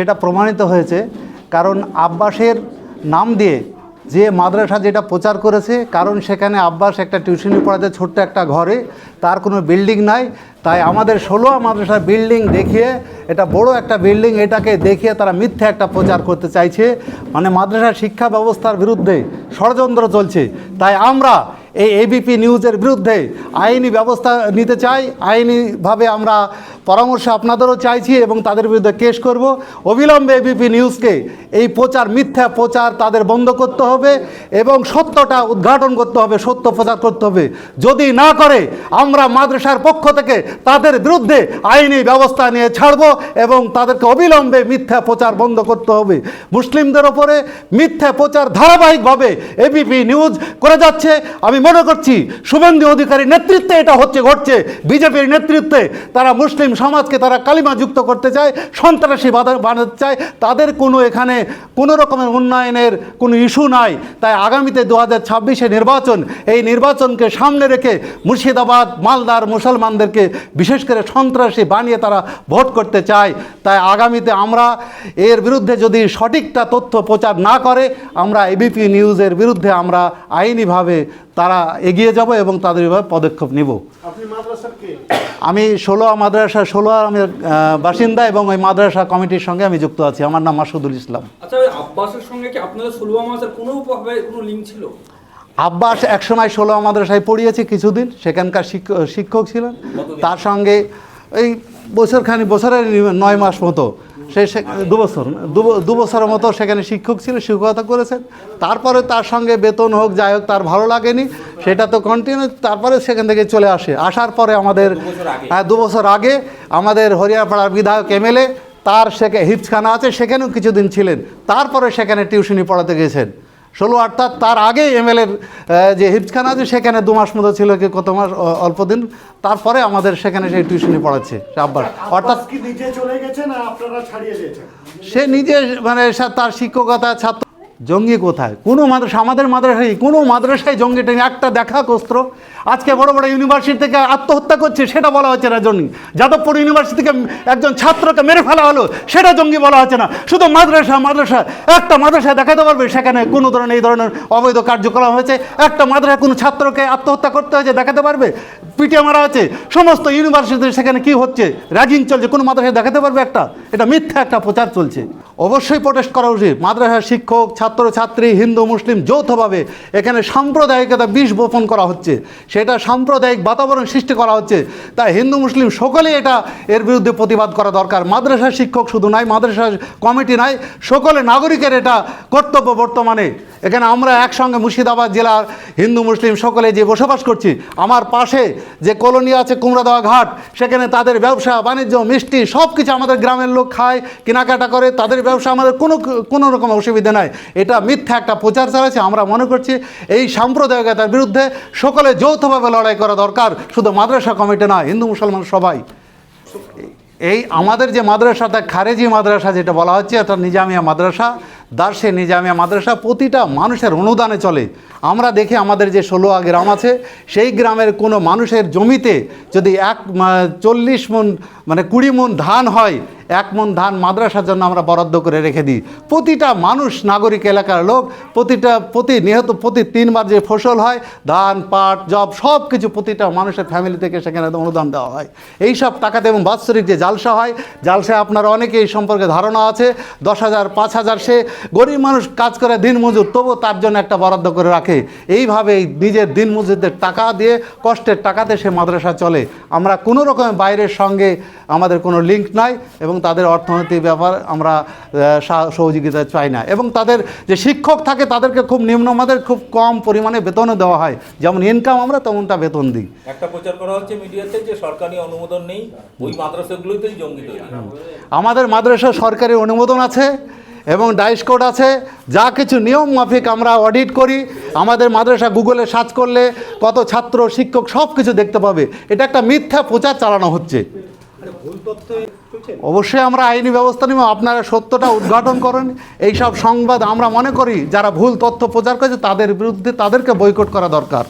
সেটা প্রমাণিত হয়েছে। কারণ আব্বাসের নাম দিয়ে যে মাদ্রাসা যেটা প্রচার করেছে, কারণ সেখানে আব্বাস একটা টিউশনি পড়াতে ছোট্ট একটা ঘরে, তার কোনো বিল্ডিং নাই। তাই আমাদের ষোলোয়া মাদ্রাসার বিল্ডিং দেখিয়ে, এটা বড় একটা বিল্ডিং, এটাকে দেখিয়ে তারা মিথ্যে একটা প্রচার করতে চাইছে। মানে মাদ্রাসা শিক্ষা ব্যবস্থার বিরুদ্ধে ষড়যন্ত্র চলছে। তাই আমরা এই এবিপি নিউজের বিরুদ্ধে আইনি ব্যবস্থা নিতে চাই। আইনিভাবে আমরা পরামর্শ আপনাদেরও চাইছি এবং তাদের বিরুদ্ধে কেস করব। অবিলম্বে এবিপি নিউজকে এই প্রচার, মিথ্যা প্রচার তাদের বন্ধ করতে হবে এবং সত্যটা উদ্ঘাটন করতে হবে, সত্য প্রচার করতে হবে। যদি না করে, আমরা মাদ্রাসার পক্ষ থেকে তাদের বিরুদ্ধে আইনি ব্যবস্থা নিয়ে ছাড়ব এবং তাদেরকে অবিলম্বে মিথ্যা প্রচার বন্ধ করতে হবে। মুসলিমদের ওপরে মিথ্যা প্রচার ধারাবাহিকভাবে এবিপি নিউজ করে যাচ্ছে। আমি মনে করছি, শুভেন্দু অধিকারী নেতৃত্বে এটা হচ্ছে, ঘটছে। বিজেপির নেতৃত্বে তারা মুসলিম সমাজকে তারা কালিমা যুক্ত করতে চায়, সন্ত্রাসী বানাতে চায়। তাদের কোনো এখানে কোনো রকমের উন্নয়নের কোনো ইস্যু নাই। তাই আগামীতে দু হাজার ছাব্বিশে নির্বাচন, এই নির্বাচনকে সামনে রেখে মুর্শিদাবাদ, মালদার মুসলমানদেরকে বিশেষ করে সন্ত্রাসী বানিয়ে তারা ভোট করতে চায়। তাই আগামীতে আমরা এর বিরুদ্ধে যদি সঠিকটা তথ্য প্রচার না করে, আমরা এবিপি নিউজের বিরুদ্ধে আমরা আইনিভাবে তারা এগিয়ে যাব এবং তাদের বিভাবে পদক্ষেপ নিব। আপনি মাদ্রাসার কে? আমি ষোলোয়া মাদ্রাসা ষোলোয়া আমি বাসিন্দা এবং ওই মাদ্রাসা কমিটির সঙ্গে আমি যুক্ত আছি। আমার নাম মাসুদুল ইসলাম। আচ্ছা ওই আব্বাসের সঙ্গে কি আপনাদের কোনো কোনো লিঙ্ক ছিল? আব্বাস একসময় ষোলো মাদ্রাসায় পড়িয়েছে কিছুদিন সেখানকার শিক্ষক শিক্ষক ছিলেন। তার সঙ্গে এই বছরখানি বছরের নয় মাস মতো সে দুবছর দুবছরের দু বছরের মতো সেখানে শিক্ষক ছিল শিক্ষকতা করেছেন। তারপরে তার সঙ্গে বেতন হোক যাই হোক তার ভালো লাগেনি। সেটা তো কন্টিনিউ তারপরে সেখান থেকে চলে আসে। আসার পরে আমাদের হ্যাঁ দুবছর আগে আমাদের হরিয়ারপাড়ার বিধায়ক এমএলএ তার সেখানে হিপসখানা আছে সেখানেও কিছুদিন ছিলেন। তারপরে সেখানে টিউশনি পড়াতে গেছেন। ষোলো অর্থাৎ তার আগে এমএলএর যে হিপসখানা আছে সেখানে দু মাস মতো ছিল কি কত মাস অল্প দিন। তারপরে আমাদের সেখানে সেই টিউশনি পড়াচ্ছে আব্বাস অর্থাৎ কি নিজে চলে গেছে না আপনারা ছাড়িয়ে দিয়েছেন? সে নিজে মানে তার শিক্ষকতা ছাত্র জঙ্গি কোথায়? কোনো মাদ্রাসা, আমাদের মাদ্রাসায় কোনো মাদ্রাসায় জঙ্গি টেনে একটা দেখা কস্ত্র আজকে বড় বড় ইউনিভার্সিটি থেকে আত্মহত্যা করছে, সেটা বলা হচ্ছে না জঙ্গি। যাদবপুর ইউনিভার্সিটি থেকে একজন ছাত্রকে মেরে ফেলা হলো, সেটা জঙ্গি বলা হচ্ছে না। শুধু মাদ্রাসা মাদ্রাসা, একটা মাদ্রাসায় দেখাতে পারবে, সেখানে কোনো ধরনের, এই ধরনের অবৈধ কার্যকলাপ হয়েছে। একটা মাদ্রাসায় কোনো ছাত্রকে আত্মহত্যা করতে হয়েছে, দেখাতে পারবে? পিটিয়ে মারা হচ্ছে। সমস্ত ইউনিভার্সিটি সেখানে কি হচ্ছে? র্যাগিং চলছে, কোনো মাদ্রাসায় দেখাতে পারবে একটা? এটা মিথ্যা একটা প্রচার চলছে। অবশ্যই প্রোটেস্ট করা উচিত। মাদ্রাসার শিক্ষক, ছাত্র, ছাত্রী, হিন্দু, মুসলিম যৌথভাবে এখানে সাম্প্রদায়িকতা বিষ বোপন করা হচ্ছে। সেটা সাম্প্রদায়িক বাতাবরণ সৃষ্টি করা হচ্ছে। তাই হিন্দু, মুসলিম সকলেই এটা এর বিরুদ্ধে প্রতিবাদ করা দরকার। মাদ্রাসার শিক্ষক শুধু নাই, মাদ্রাসার কমিটি নাই, সকলে নাগরিকের এটা কর্তব্য বর্তমানে। এখানে আমরা একসঙ্গে মুর্শিদাবাদ জেলার হিন্দু, মুসলিম সকলে যে বসবাস করছি, আমার পাশে যে কলোনি আছে কুমড়াদোয়া ঘাট, সেখানে তাদের ব্যবসা, বাণিজ্য, মিষ্টি সব কিছু আমাদের গ্রামের লোক খায়, কেনাকাটা করে, তাদের ব্যবসা আমাদের কোনো কোনো রকম অসুবিধা নাই। এটা মিথ্যা একটা প্রচার চালাচ্ছে, আমরা মনে করছি এই সাম্প্রদায়িকতার বিরুদ্ধে সকলে যৌথভাবে লড়াই করা দরকার, শুধু মাদ্রাসা কমিটি না হিন্দু, মুসলমান সবাই। এই আমাদের যে মাদ্রাসাটা, খারেজি মাদ্রাসা যেটা বলা হচ্ছে এটা নিজামিয়া মাদ্রাসা দার্সে নিজামিয়া মাদ্রাসা প্রতিটা মানুষের অনুদানে চলে। আমরা দেখে আমাদের যে ষোলোয়া গ্রাম আছে, সেই গ্রামের কোনো মানুষের জমিতে যদি এক চল্লিশ মন মানে কুড়ি মন ধান হয় এক মন ধান মাদ্রাসার জন্য আমরা বরাদ্দ করে রেখে দিই। প্রতিটা মানুষ, নাগরিক, এলাকার লোক, প্রতিটা, প্রতি নিহত, প্রতি তিনবার যে ফসল হয়, ধান, পাট জব সব কিছু প্রতিটা মানুষের ফ্যামিলি থেকে সেখানে অনুদান দেওয়া হয়। এই সব টাকাতে এবং বাৎসরিক যে জালসা হয় জালসা আপনার অনেকে এই সম্পর্কে ধারণা আছে। দশ হাজার, পাঁচ হাজার সে গরিব মানুষ কাজ করে দিনমজুর তবু তার জন্য একটা বরাদ্দ করে রাখে। এইভাবে এই নিজের দিনমজুরদের টাকা দিয়ে কষ্টের টাকাতে সে মাদ্রাসা চলে। আমরা কোনো রকমের বাইরের সঙ্গে আমাদের কোনো লিঙ্ক নাই এবং তাদের অর্থনৈতিক ব্যাপার আমরা সা- সহযোগিতা চাই না। এবং তাদের যে শিক্ষক থাকে তাদেরকে খুব নিম্নমাদের খুব কম পরিমাণে বেতনও দেওয়া হয়। যেমন ইনকাম আমরা তেমনটা বেতন দিই। একটা প্রচার করা হচ্ছে মিডিয়াতে যে সরকারি অনুমোদন নেই ওই মাদ্রাসাগুলোতেই জঙ্গি তৈরি আমাদের মাদ্রাসা সরকারি অনুমোদন আছে এবং ডাইস কোড আছে। যা কিছু নিয়ম মাফিক আমরা অডিট করি। আমাদের মাদ্রাসা গুগলে সার্চ করলে কত ছাত্র শিক্ষক সব কিছু দেখতে পাবে। এটা একটা মিথ্যা প্রচার চালানো হচ্ছে। অবশ্যই আমরা আইনি ব্যবস্থা নিব আপনারা সত্যটা উদ্ঘাটন করেন। এই সব সংবাদ আমরা মনে করি যারা ভুল তথ্য প্রচার করেছে তাদের বিরুদ্ধে তাদেরকে বয়কট করা দরকার।